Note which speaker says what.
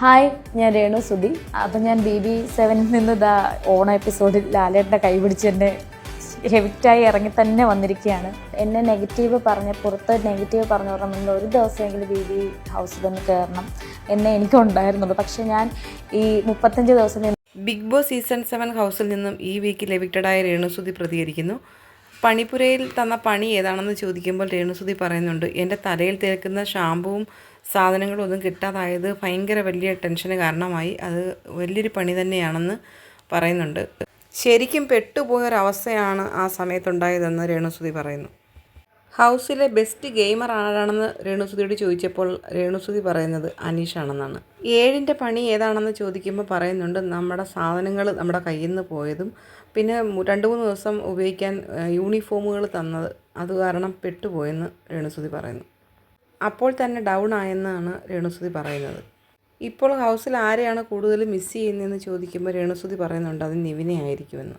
Speaker 1: Hi ഞാൻ രേണു സുധി. അപ്പം ഞാൻ ബി ബി സെവനിൽ നിന്ന് ഇതാ ഓണ എപ്പിസോഡിൽ ലാലേട്ടന്റെ കൈ പിടിച്ച് എന്നെ ഹെവിറ്റായി ഇറങ്ങി തന്നെ വന്നിരിക്കുകയാണ്. എന്നെ നെഗറ്റീവ് പറഞ്ഞ് പുറത്ത് നെഗറ്റീവ് പറഞ്ഞു പറഞ്ഞാൽ ഒരു ദിവസമെങ്കിലും ബി ബി തന്നെ കയറണം എന്നെ എനിക്കുണ്ടായിരുന്നുള്ളൂ. പക്ഷേ ഞാൻ ഈ മുപ്പത്തഞ്ച് ദിവസം
Speaker 2: ബിഗ് ബോസ് സീസൺ സെവൻ ഹൗസിൽ നിന്നും ഈ വീക്കിൽ എവിക്റ്റഡായ രേണുസുതി പ്രതികരിക്കുന്നു. പണിപ്പുരയിൽ തന്ന പണി ഏതാണെന്ന് ചോദിക്കുമ്പോൾ രേണുസുതി പറയുന്നുണ്ട് എന്റെ തലയിൽ തേക്കുന്ന ഷാമ്പുവും സാധനങ്ങളും ഒന്നും കിട്ടാതായത് ഭയങ്കര വലിയ ടെൻഷന് കാരണമായി. അത് വലിയൊരു പണി തന്നെയാണെന്ന് പറയുന്നുണ്ട്. ശരിക്കും പെട്ടുപോയൊരവസ്ഥയാണ് ആ സമയത്തുണ്ടായതെന്ന് രേണുസുതി പറയുന്നു. ഹൗസിലെ ബെസ്റ്റ് ഗെയിമർ ആരാണെന്ന് രേണുസുതിയോട് ചോദിച്ചപ്പോൾ രേണുസുതി പറയുന്നത് അനീഷാണെന്നാണ്. ഏഴിന്റെ പണി ഏതാണെന്ന് ചോദിക്കുമ്പോൾ പറയുന്നുണ്ട് നമ്മുടെ സാധനങ്ങൾ നമ്മുടെ കയ്യിൽ നിന്ന് പോയതും പിന്നെ രണ്ട് മൂന്ന് ദിവസം ഉപയോഗിക്കാൻ യൂണിഫോമുകൾ തന്നത് അത് കാരണം പെട്ടുപോയെന്ന് രേണുസുതി പറയുന്നു. അപ്പോൾ തന്നെ ഡൗൺ ആയെന്നാണ് രേണുസുതി പറയുന്നത്. ഇപ്പോൾ ഹൗസിൽ ആരെയാണ് കൂടുതൽ മിസ് ചെയ്യുന്നതെന്ന് ചോദിക്കുമ്പോൾ രേണുസുതി പറയുന്നുണ്ട് അത് നിവിനെ ആയിരിക്കുമെന്ന്.